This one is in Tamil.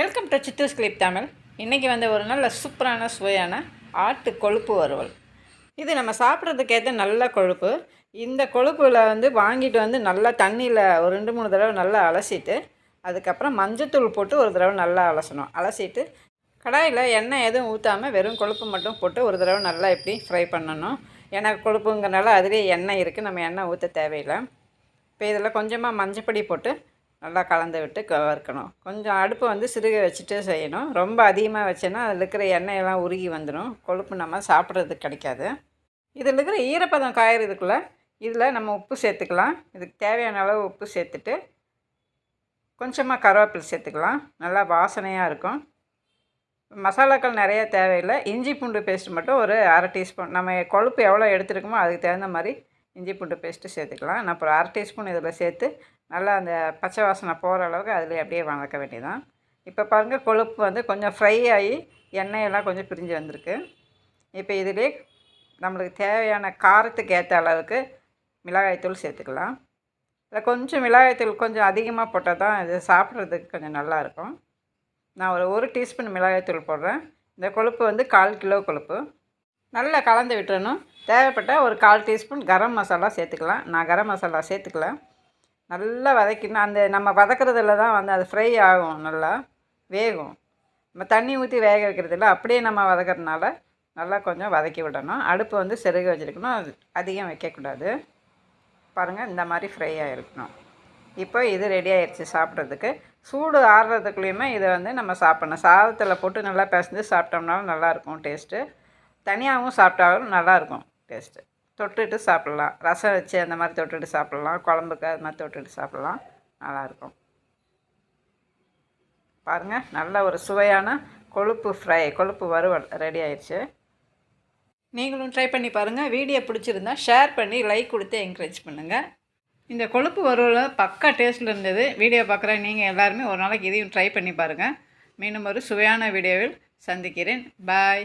Welcome to Chithu's clip Tamil இன்றைக்கி வந்து ஒரு நல்ல சூப்பரான சுவையான ஆட்டு கொழுப்பு வறுவல். இது நம்ம சாப்பிட்றதுக்கு ஏற்ற நல்ல கொழுப்பு. இந்த கொழுப்பில் வந்து வாங்கிட்டு வந்து நல்லா தண்ணியில் ஒரு ரெண்டு மூணு தடவை நல்லா அலசிட்டு அதுக்கப்புறம் மஞ்சத்தூள் போட்டு ஒரு தடவை நல்லா அலசணும். அலசிட்டு கடாயில் எண்ணெய் எதுவும் ஊற்றாமல் வெறும் கொழுப்பு மட்டும் போட்டு ஒரு தடவை நல்லா இப்படி ஃப்ரை பண்ணணும். ஏன்னா கொழுப்புங்கிறனால அதிலே எண்ணெய் இருக்குது நம்ம எண்ணெய் ஊற்ற தேவையில்லை. இப்போ இதில் கொஞ்சமாக மஞ்சப்பொடி போட்டு நல்லா கலந்து விட்டு க- வறுக்கணும் கொஞ்சம் அடுப்பு வந்து சிறுக வச்சுட்டு செய்யணும். ரொம்ப அதிகமாக வச்சேன்னா அதில் இருக்கிற எண்ணெயெல்லாம் உருகி வந்துடும் கொழுப்பு நம்ம சாப்பிட்றதுக்கு கிடைக்காது. இதில் இருக்கிற ஈரப்பதம் காயறதுக்குள்ளே இதில் நம்ம உப்பு சேர்த்துக்கலாம். இதுக்கு தேவையான அளவு உப்பு சேர்த்துட்டு கொஞ்சமாக கருவேப்பிலை சேர்த்துக்கலாம். நல்லா வாசனையாக இருக்கும். மசாலாக்கள் நிறைய தேவையில்லை. இஞ்சி பூண்டு பேஸ்ட் மட்டும் ஒரு அரை டீஸ்பூன். நம்ம கொழுப்பு எவ்வளோ எடுத்துருக்கோமோ அதுக்கு தகுந்த மாதிரி இஞ்சி பூண்டு பேஸ்ட்டு சேர்த்துக்கலாம். நான் அப்புறம் அரை டீஸ்பூன் இதில் சேர்த்து நல்லா அந்த பச்சை வாசனை போகிற அளவுக்கு அதில் அப்படியே வளர்க்க வேண்டியதான் இப்போ பாருங்கள் கொழுப்பு வந்து கொஞ்சம் ஃப்ரை ஆகி எண்ணெயெல்லாம் கொஞ்சம் பிரிஞ்சு வந்திருக்கு. இப்போ இதிலே நம்மளுக்கு தேவையான காரத்துக்கு ஏற்ற அளவுக்கு மிளகாய்த்தூள் சேர்த்துக்கலாம். இல்லை கொஞ்சம் மிளகாய்த்தூள் கொஞ்சம் அதிகமாக போட்டால் தான் இது சாப்பிட்றதுக்கு கொஞ்சம் நல்லாயிருக்கும் நான் ஒரு ஒரு டீஸ்பூன் மிளகாய்த்தூள் போடுறேன். இந்த கொழுப்பு வந்து கால் கிலோ கொழுப்பு. நல்லா கலந்து விட்டுறணும். தேவைப்பட்டால் ஒரு கால் டீஸ்பூன் கரம் மசாலா சேர்த்துக்கலாம். நான் கரம் மசாலா சேர்த்துக்கலாம் நல்லா வதக்கினா அந்த நம்ம வதக்கிறதுல தான் வந்து அது ஃப்ரை ஆகும் நல்லா. வேகும். நம்ம தண்ணி ஊற்றி வேக வைக்கிறதில்ல அப்படியே நம்ம வதக்கறதுனால நல்லா கொஞ்சம் வதக்கி விடணும். அடுப்பு வந்து செருக வச்சுருக்கணும். அது அதிகம் வைக்கக்கூடாது. பாருங்கள் இந்த மாதிரி ஃப்ரை ஆகிருக்கணும் இப்போ இது ரெடி ஆயிடுச்சு சாப்பிட்றதுக்கு. சூடு ஆறுறதுக்குள்ளேயுமே இதை வந்து நம்ம சாப்பிட்ணும். சாதத்தில் போட்டு நல்லா பிசைஞ்சு சாப்பிட்டோம்னாலும் நல்லாயிருக்கும் டேஸ்ட்டு. தனியாகவும் சாப்பிட்டாலும் நல்லாயிருக்கும் டேஸ்ட்டு. தொட்டுட்டு சாப்பிட்லாம். ரசம் வச்சு அந்த மாதிரி தொட்டுட்டு சாப்பிட்லாம். குழம்புக்கு அது மாதிரி தொட்டுட்டு சாப்பிட்லாம். நல்லாயிருக்கும். பாருங்கள் நல்ல ஒரு சுவையான கொழுப்பு ஃப்ரை கொழுப்பு வறுவல் ரெடி ஆயிடுச்சு நீங்களும் ட்ரை பண்ணி பாருங்கள் வீடியோ பிடிச்சிருந்தா ஷேர் பண்ணி லைக் கொடுத்து என்கரேஜ் பண்ணுங்கள் இந்த கொழுப்பு வறுவல் பக்கா டேஸ்ட்டில் இருந்தது. வீடியோ பார்க்குற நீங்கள் எல்லாருமே ஒரு நாளைக்கு இதையும் ட்ரை பண்ணி பாருங்கள் மீண்டும் ஒரு சுவையான வீடியோவில் சந்திக்கிறேன். பாய்